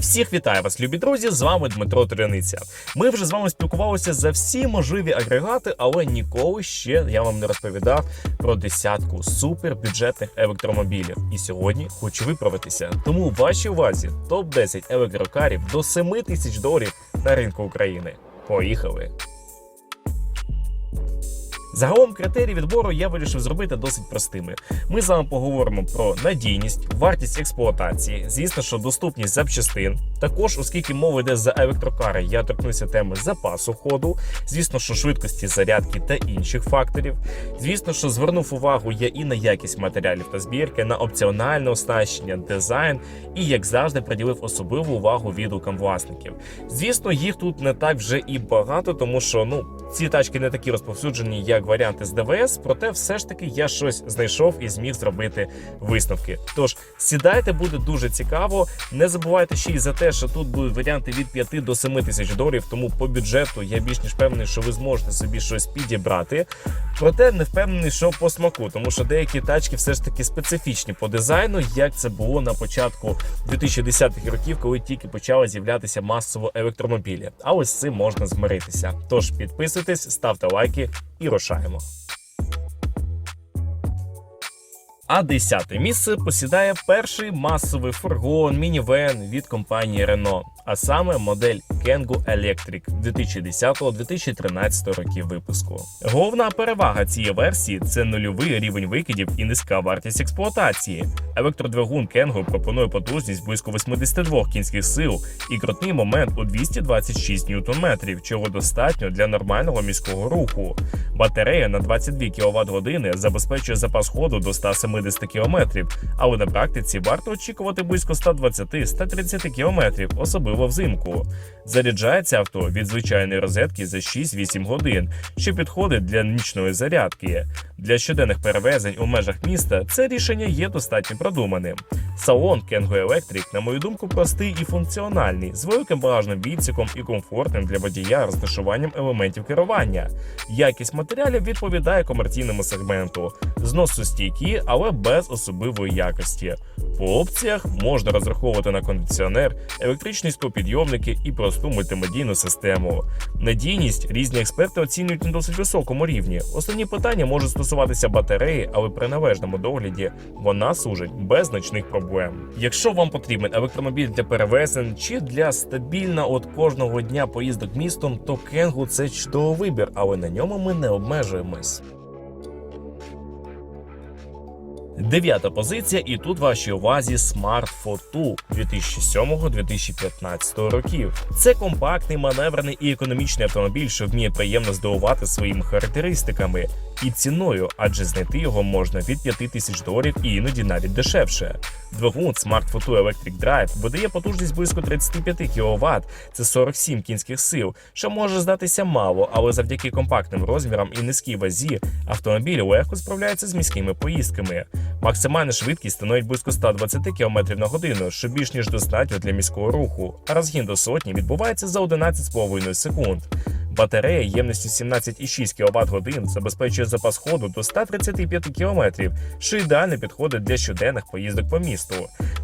Всіх вітаю вас, любі друзі! З вами Дмитро Триниця. Ми вже з вами спілкувалися за всі можливі агрегати, але ніколи ще я вам не розповідав про десятку супербюджетних електромобілів. І сьогодні хочу виправитися. Тому вашій увазі топ 10 електрокарів до 7 тисяч доларів на ринку України. Поїхали! Загалом критерії відбору я вирішив зробити досить простими. Ми з вами поговоримо про надійність, вартість експлуатації, звісно, що доступність запчастин. Також, оскільки мова йде за електрокари, я торкнуся теми запасу ходу, звісно, що швидкості зарядки та інших факторів. Звісно, що звернув увагу я і на якість матеріалів та збірки, на опціональне оснащення, дизайн і, як завжди, приділив особливу увагу відгукам власників. Звісно, їх тут не так вже і багато, тому що ну ці тачки не такі розповсюджені, як варіанти з ДВС, проте все ж таки я щось знайшов і зміг зробити висновки. Тож сідайте, буде дуже цікаво. Не забувайте ще й за те, що тут будуть варіанти від 5 до 7 тисяч доларів. Тому по бюджету я більш ніж певний, що ви зможете собі щось підібрати. Проте не впевнений, що по смаку, тому що деякі тачки все ж таки специфічні по дизайну, як це було на початку 2010-х років, коли тільки почали з'являтися масово електромобілі. А ось з цим можна змиритися. Тож підписуйтесь, ставте лайки і рушаємо. А десяте місце посідає перший масовий фургон мінівен від компанії Renault, а саме модель Kangoo Electric 2010-2013 років випуску. Головна перевага цієї версії це нульовий рівень викидів і низька вартість експлуатації. Електродвигун Kangoo пропонує потужність близько 82 кінських сил і крутний момент у 226 Нм, чого достатньо для нормального міського руху. Батарея на 22 кВт години забезпечує запас ходу до 170 км, але на практиці варто очікувати близько 120-130 км, особливо взимку. Заряджається авто від звичайної розетки за 6-8 годин, що підходить для нічної зарядки. Для щоденних перевезень у межах міста це рішення є достатньо продуманим. Салон Kangoo Electric, на мою думку, простий і функціональний, з великим багажним відсіком і комфортним для водія розташуванням елементів керування. Якість матеріалів відповідає комерційному сегменту, зносу стійкі, але без особливої якості. По опціях можна розраховувати на кондиціонер, електричні стопідйомники і просту мультимедійну систему. Надійність різні експерти оцінюють на досить високому рівні. Основні питання можуть стосуватися батареї, але при належному догляді вона служить без значних проблем. Якщо вам потрібен електромобіль для перевезень чи для стабільно от кожного дня поїздок містом, то Кенгу це чудовий вибір, але на ньому ми не обмежуємось. Дев'ята позиція, і тут вашій увазі Smart Photo 2007-2015 років. Це компактний, маневрений і економічний автомобіль, що вміє приємно здивувати своїми характеристиками і ціною, адже знайти його можна від 5 тисяч доларів і іноді навіть дешевше. Двигун Smart Photo Electric Drive видає потужність близько 35 кВт, це 47 кінських сил, що може здатися мало, але завдяки компактним розмірам і низькій вазі автомобіль легко справляється з міськими поїздками. Максимальна швидкість становить близько 120 км на годину, що більш ніж достатньо для міського руху. А розгін до сотні відбувається за 11,5 секунд. Батарея ємністю 17,6 кВт годин забезпечує запас ходу до 135 км, що ідеально підходить для щоденних поїздок по місту.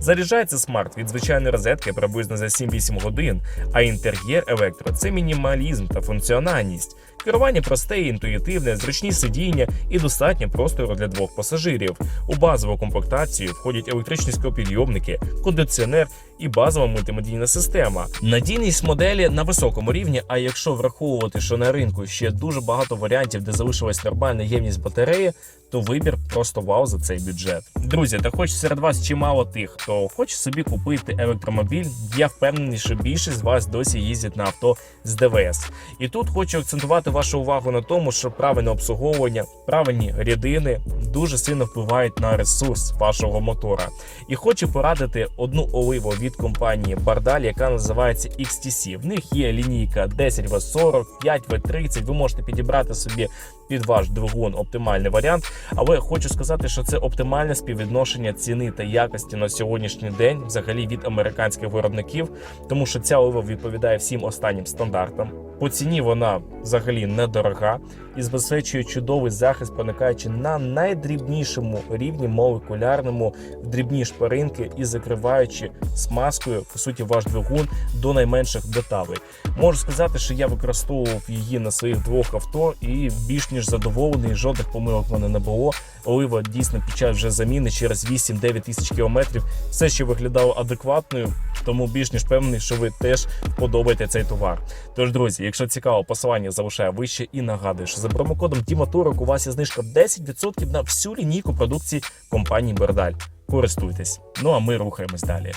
Заряджається смарт від звичайної розетки приблизно за 7-8 годин, а інтер'єр електро це мінімалізм та функціональність. Керування просте і інтуїтивне, зручні сидіння і достатньо простору для двох пасажирів. У базову комплектацію входять електричні склопідйомники, кондиціонер і базова мультимедійна система. Надійність моделі на високому рівні. А якщо враховувати, що на ринку ще дуже багато варіантів, де залишилась нормальна ємність батареї, то вибір просто вау за цей бюджет. Друзі, та хоч серед вас чимало тих, хто хоче собі купити електромобіль, я впевнений, що більшість з вас досі їздять на авто з ДВС. І тут хочу акцентувати вашу увагу на тому, що правильне обслуговування, правильні рідини дуже сильно впливають на ресурс вашого мотора. І хочу порадити одну оливу від компанії Bardal, яка називається XTC. В них є лінійка 10V40, 5V30. Ви можете підібрати собі під ваш двигун оптимальний варіант. Але хочу сказати, що це оптимальне співвідношення ціни та якості на сьогоднішній день, взагалі від американських виробників, тому що ця олива відповідає всім останнім стандартам. По ціні вона взагалі недорога і забезпечує чудовий захист, проникаючи на найдрібнішому рівні молекулярному в дрібні шпаринки і закриваючи смазкою по суті ваш двигун до найменших деталей. Можу сказати, що я використовував її на своїх двох авто і більш ніж задоволений. Жодних помилок в мене не було. Олива дійсно під час вже заміни через 8-9 тисяч кілометрів все ще виглядало адекватною. Тому більш ніж певний, що ви теж подобаєте цей товар. Тож, друзі, якщо цікаво, посилання залишаю вище і нагадую, що за промокодом Тіматурок у вас є знижка 10% на всю лінійку продукції компанії Бердаль. Користуйтесь. Ну а ми рухаємось далі.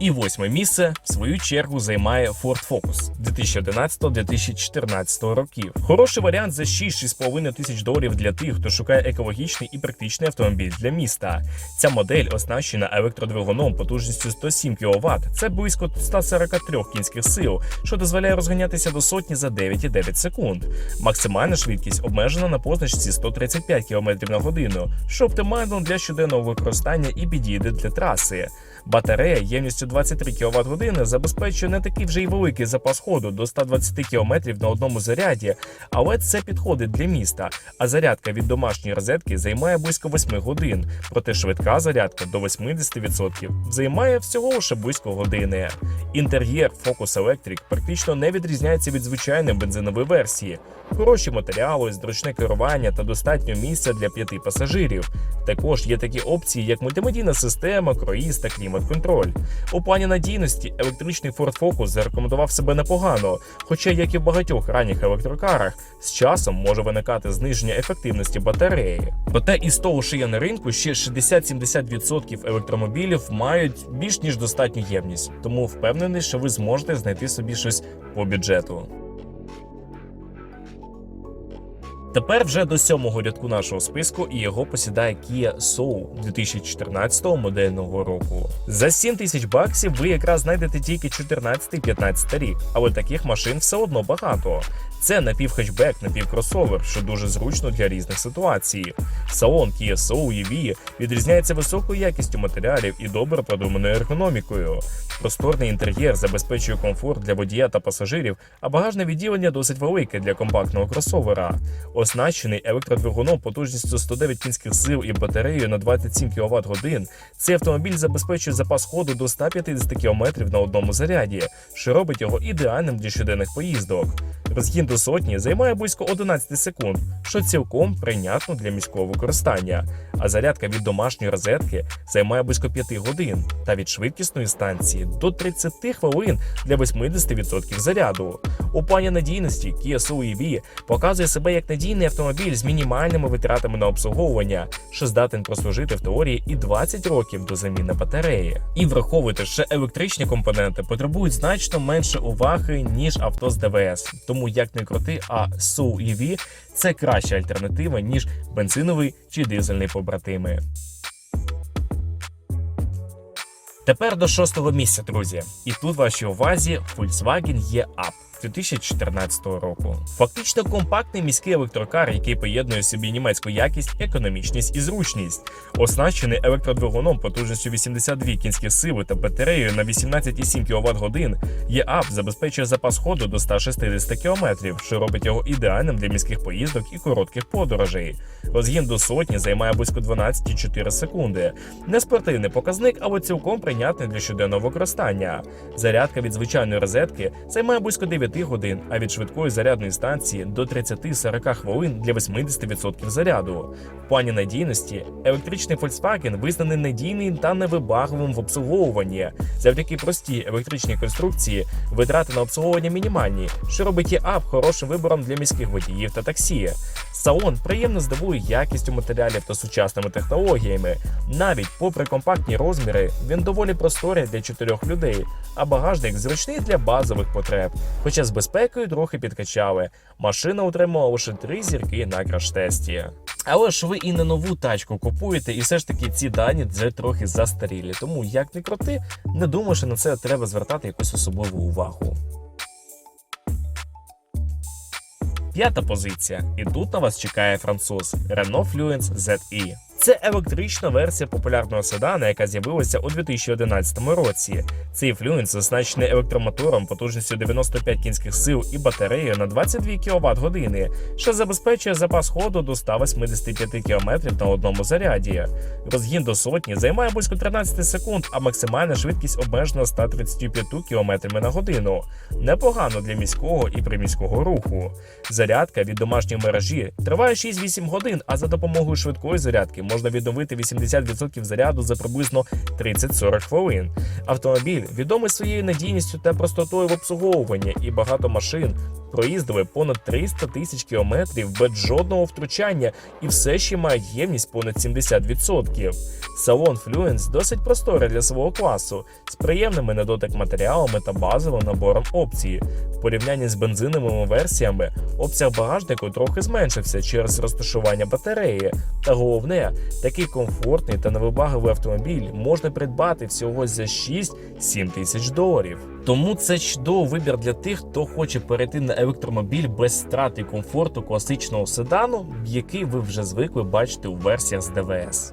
І восьме місце в свою чергу займає Ford Focus 2011-2014 років. Хороший варіант за 6-6,5 тисяч доларів для тих, хто шукає екологічний і практичний автомобіль для міста. Ця модель оснащена електродвигуном потужністю 107 кВт. Це близько 143 кінських сил, що дозволяє розганятися до сотні за 9,9 секунд. Максимальна швидкість обмежена на позначці 135 км на годину, що оптимально для щоденного використання і підійде для траси. Батарея ємністю 23 кВт години забезпечує не такий вже й великий запас ходу до 120 км на одному заряді, але це підходить для міста. А зарядка від домашньої розетки займає близько 8 годин, проте швидка зарядка до 80% займає всього лише близько години. Інтер'єр Focus Electric практично не відрізняється від звичайної бензинової версії. Хороші матеріали, зручне керування та достатньо місця для п'яти пасажирів. Також є такі опції, як мультимедійна система, круїз та клімат-контроль. У плані надійності електричний Ford Focus зарекомендував себе непогано, хоча, як і в багатьох ранніх електрокарах, з часом може виникати зниження ефективності батареї. Проте із того, що є на ринку, ще 60-70% електромобілів мають більш ніж достатню ємність, тому впевнений, що ви зможете знайти собі щось по бюджету. Тепер вже до сьомого рядку нашого списку і його посідає Kia Soul 2014 модельного року. За 7 тисяч баксів ви якраз знайдете тільки 14-15 рік, але таких машин все одно багато. Це напівхетчбек, напівкросовер, що дуже зручно для різних ситуацій. Салон Kia Soul EV відрізняється високою якістю матеріалів і добре продуманою ергономікою. Просторний інтер'єр забезпечує комфорт для водія та пасажирів, а багажне відділення досить велике для компактного кросовера. Оснащений електродвигуном потужністю 109 кінських сил і батареєю на 27 кВт годин. Цей автомобіль забезпечує запас ходу до 150 км на одному заряді, що робить його ідеальним для щоденних поїздок. Розгін до сотні займає близько 11 секунд, що цілком прийнятно для міського використання. А зарядка від домашньої розетки займає близько 5 годин, та від швидкісної станції до 30 хвилин для 80% заряду. У плані надійності Kia Soul EV показує себе як надійний автомобіль з мінімальними витратами на обслуговування, що здатен прослужити в теорії і 20 років до заміни батареї. І враховуйте, що електричні компоненти потребують значно менше уваги ніж авто з ДВС. Тому як не крути, а Soul EV – це краща альтернатива ніж бензиновий чи дизельний побратими. Тепер до шостого місця, друзі. І тут вашій увазі Volkswagen E-Up 2014 року. Фактично компактний міський електрокар, який поєднує собі німецьку якість, економічність і зручність, оснащений електродвигуном потужністю 82 кінські сили та батареєю на 18,7 кВт годин. E-Up забезпечує запас ходу до 160 км, що робить його ідеальним для міських поїздок і коротких подорожей. Розгін до сотні займає близько 12,4 секунди. Не спортивний показник, але цілком прийнятний для щоденного використання. Зарядка від звичайної розетки займає близько 9 годин, а від швидкої зарядної станції до 30-40 хвилин для 80% заряду. В плані надійності електричний Volkswagen визнаний надійним та невибагливим в обслуговуванні. Завдяки простій електричній конструкції витрати на обслуговування мінімальні, що робить ЄАП хорошим вибором для міських водіїв та таксі. Салон приємно здивує якістю матеріалів та сучасними технологіями. Навіть попри компактні розміри, він доволі просторий для чотирьох людей, а багажник зручний для базових потреб. Хоча з безпекою трохи підкачали. Машина отримала лише три зірки на краш-тесті. Але ж ви і не нову тачку купуєте, і все ж таки ці дані вже трохи застарілі. Тому як не крути, не думаю, що на це треба звертати якусь особливу увагу. П'ята позиція. І тут на вас чекає француз Renault Fluence ZE Це електрична версія популярного седана, яка з'явилася у 2011 році. Цей Fluence оснащений електромотором потужністю 95 кінських сил і батареєю на 22 кВт години, що забезпечує запас ходу до 185 км на одному заряді. Розгін до сотні займає близько 13 секунд, а максимальна швидкість обмежена 135 км на годину. Непогано для міського і приміського руху. Зарядка від домашньої мережі триває 6-8 годин, а за допомогою швидкої зарядки можна відновити 80% заряду за приблизно 30-40 хвилин. Автомобіль відомий своєю надійністю та простотою в обслуговуванні, і багато машин проїздили понад 300 тисяч кілометрів без жодного втручання і все ще має ємність понад 70%. Салон Fluence досить просторий для свого класу, з приємними на дотик матеріалами та базовим набором опцій. В порівнянні з бензиновими версіями обсяг багажнику трохи зменшився через розташування батареї. Та головне, такий комфортний та невибагливий автомобіль можна придбати всього за 6-7 тисяч доларів. Тому це чудовий вибір для тих, хто хоче перейти на електромобіль без страти комфорту класичного седану, який ви вже звикли бачити у версіях з ДВС.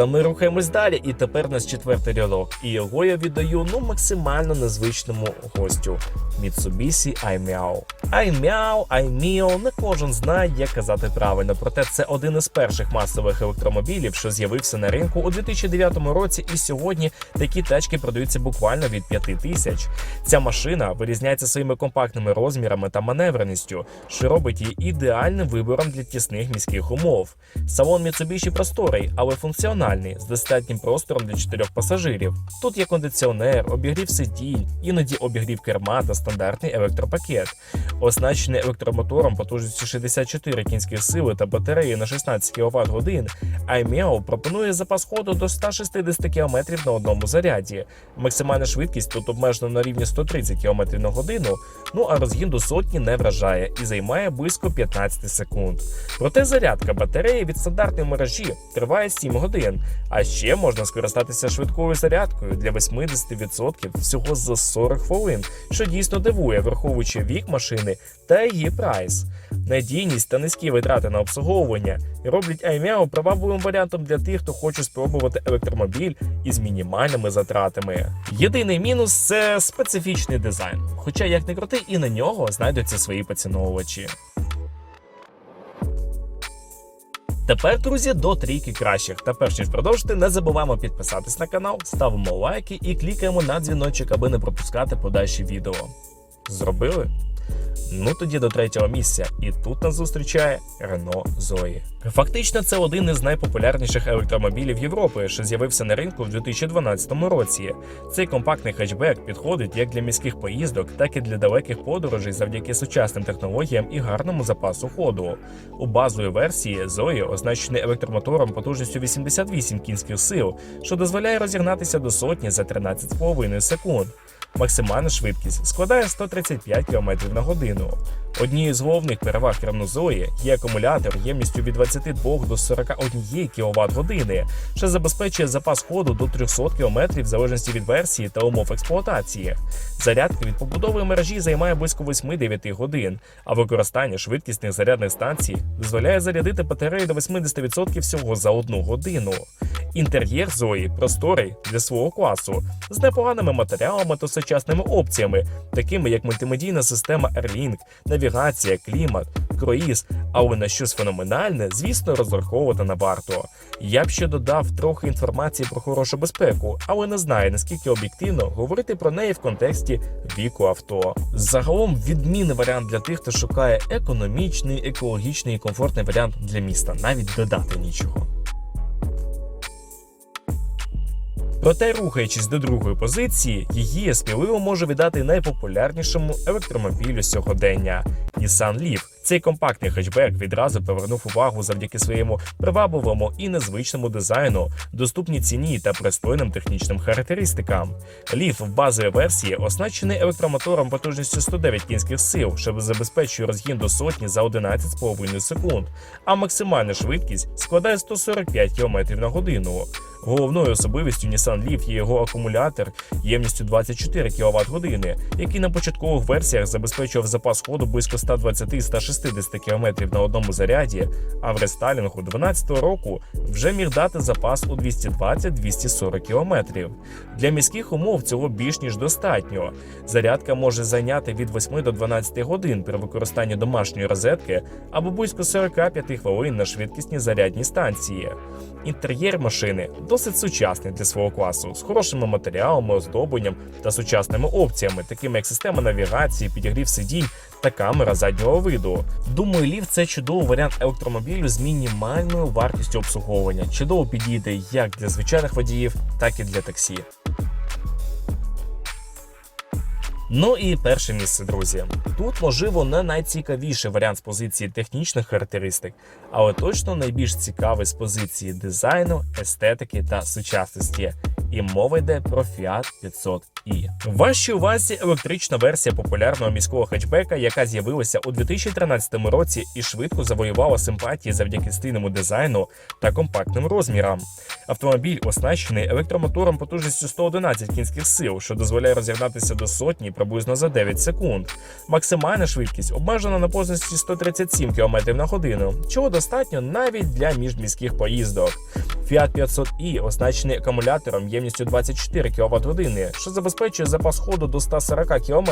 Та ми рухаємось далі, і тепер у нас четвертий рядок. І його я віддаю ну максимально незвичному гостю Mitsubishi iMeow. iMeow, iMeo, не кожен знає, як казати правильно. Проте це один із перших масових електромобілів, що з'явився на ринку у 2009 році. І сьогодні такі тачки продаються буквально від 5 тисяч. Ця машина вирізняється своїми компактними розмірами та маневреністю, що робить її ідеальним вибором для тісних міських умов. Салон Mitsubishi просторий, але функціональний, з достатнім простором для чотирьох пасажирів. Тут є кондиціонер, обігрів сидінь, іноді обігрів керма та стандартний електропакет. Оснащений електромотором потужністю 64 кінських сили та батареї на 16 кВт годин, iMeo пропонує запас ходу до 160 км на одному заряді. Максимальна швидкість тут обмежена на рівні 130 км на годину, ну а розгін до сотні не вражає і займає близько 15 секунд. Проте зарядка батареї від стандартної мережі триває 7 годин, а ще можна скористатися швидкою зарядкою для 80% всього за 40 хвилин, що дійсно дивує, враховуючи вік машини та її прайс. Надійність та низькі витрати на обслуговування роблять iMeo привабливим варіантом для тих, хто хоче спробувати електромобіль із мінімальними затратами. Єдиний мінус це специфічний дизайн. Хоча як не крути, і на нього знайдуться свої поціновувачі. Тепер, друзі, до трійки кращих. Та перш ніж продовжити, не забуваємо підписатись на канал, ставимо лайки і клікаємо на дзвіночок, аби не пропускати подальші відео. Зробили? Ну тоді до третього місця, і тут нас зустрічає Renault Zoe. Фактично, це один із найпопулярніших електромобілів Європи, що з'явився на ринку в 2012 році. Цей компактний хетчбек підходить як для міських поїздок, так і для далеких подорожей завдяки сучасним технологіям і гарному запасу ходу. У базовій версії Zoe оснащений електромотором потужністю 88 кінських сил, що дозволяє розігнатися до сотні за 13,5 секунд. Максимальна швидкість складає 135 км на годину. Однією з головних переваг Zoe є акумулятор ємністю від 22 до 41 кВт години, що забезпечує запас ходу до 300 км в залежності від версії та умов експлуатації. Зарядка від побудової мережі займає близько 8-9 годин, а використання швидкісних зарядних станцій дозволяє зарядити батарею до 80% всього за одну годину. Інтер'єр Zoe просторий для свого класу з непоганими матеріалами та сучасними опціями, такими як мультимедійна система Airlink, навігація, клімат, круїз, але на щось феноменальне, звісно, розраховувати не варто. Я б ще додав трохи інформації про хорошу безпеку, але не знаю наскільки об'єктивно говорити про неї в контексті віку авто. Загалом відмінний варіант для тих, хто шукає економічний, екологічний і комфортний варіант для міста, навіть додати нічого. Проте, рухаючись до другої позиції, її сміливо можу віддати найпопулярнішому електромобілю сьогодення Nissan Leaf. Цей компактний хетчбек відразу повернув увагу завдяки своєму привабливому і незвичному дизайну, доступній ціні та пристойним технічним характеристикам. Leaf в базовій версії оснащений електромотором потужністю 109 кінських сил, що забезпечує розгін до сотні за 11,5 секунд, а максимальна швидкість складає 145 км на годину. Головною особливістю Nissan Leaf є його акумулятор ємністю 24 кВт години, який на початкових версіях забезпечував запас ходу близько 120-160 км на одному заряді, а в рестайлінгу 2012 року вже міг дати запас у 220-240 км. Для міських умов цього більш ніж достатньо. Зарядка може зайняти від 8 до 12 годин при використанні домашньої розетки або близько 45 хвилин на швидкісній зарядній станції. Інтер'єр машини досить сучасний для свого класу, з хорошими матеріалами, оздобленням та сучасними опціями, такими як система навігації, підігрів сидінь та камера заднього виду. Думаю, ліфт це чудовий варіант електромобілю з мінімальною вартістю обслуговування. Чудово підійде як для звичайних водіїв, так і для таксі. Ну і перше місце, друзі. Тут, можливо, не найцікавіший варіант з позиції технічних характеристик, але точно найбільш цікавий з позиції дизайну, естетики та сучасності. І мова йде про Fiat 500i. В вашій увазі електрична версія популярного міського хетчбека, яка з'явилася у 2013 році і швидко завоювала симпатії завдяки стильному дизайну та компактним розмірам. Автомобіль оснащений електромотором потужністю 111 кінських сил, що дозволяє розігнатися до сотні приблизно за 9 секунд. Максимальна швидкість обмежена на позиції 137 км на годину, чого достатньо навіть для міжміських поїздок. Fiat 500i оснащений акумулятором ємністю 24 кВт години, що забезпечує запас ходу до 140 км.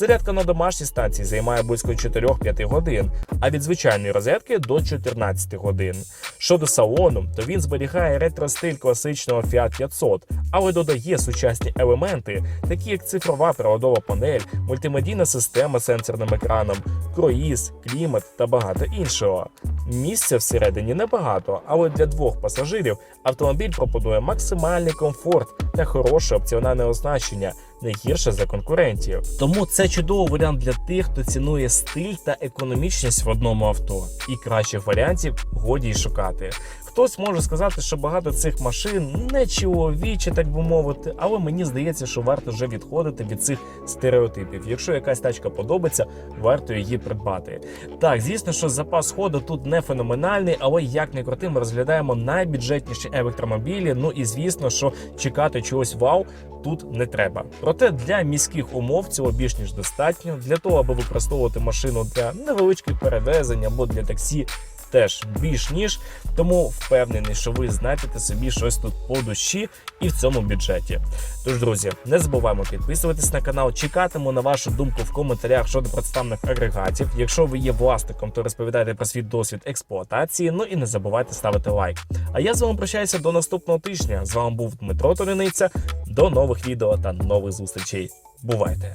Зарядка на домашній станції займає близько 4-5 годин, а від звичайної розетки до 14 годин. Щодо салону, то він зберігає ретро-стиль класичного Fiat 500, але додає сучасні елементи, такі як цифрова проводова панель, мультимедійна система з сенсорним екраном, круїз, клімат та багато іншого. Місця всередині небагато, але для двох пасажирів автомобіль пропонує максимальний комфорт та хороше опціональне оснащення, не гірше за конкурентів. Тому це чудовий варіант для тих, хто цінує стиль та економічність в одному авто. І кращих варіантів годі й шукати. Хтось може сказати, що багато цих машин не чоловічі, так би мовити, але мені здається, що варто вже відходити від цих стереотипів. Якщо якась тачка подобається, варто її придбати. Так, звісно, що запас ходу тут не феноменальний, але як не крути, ми розглядаємо найбюджетніші електромобілі. Ну і звісно, що чекати чогось вау. Тут не треба. Проте для міських умов цього більш ніж достатньо. Для того, аби використовувати машину для невеличких перевезень або для таксі, теж більш ніж. Тому впевнений, що ви знайдете собі щось тут по душі і в цьому бюджеті. Тож, друзі, не забуваємо підписуватись на канал, чекатиму на вашу думку в коментарях щодо представних агрегатів. Якщо ви є власником, то розповідайте про свій досвід експлуатації. Ну і не забувайте ставити лайк. А я з вами прощаюся до наступного тижня. З вами був Дмитро Ториниця. До нових відео та нових зустрічей. Бувайте!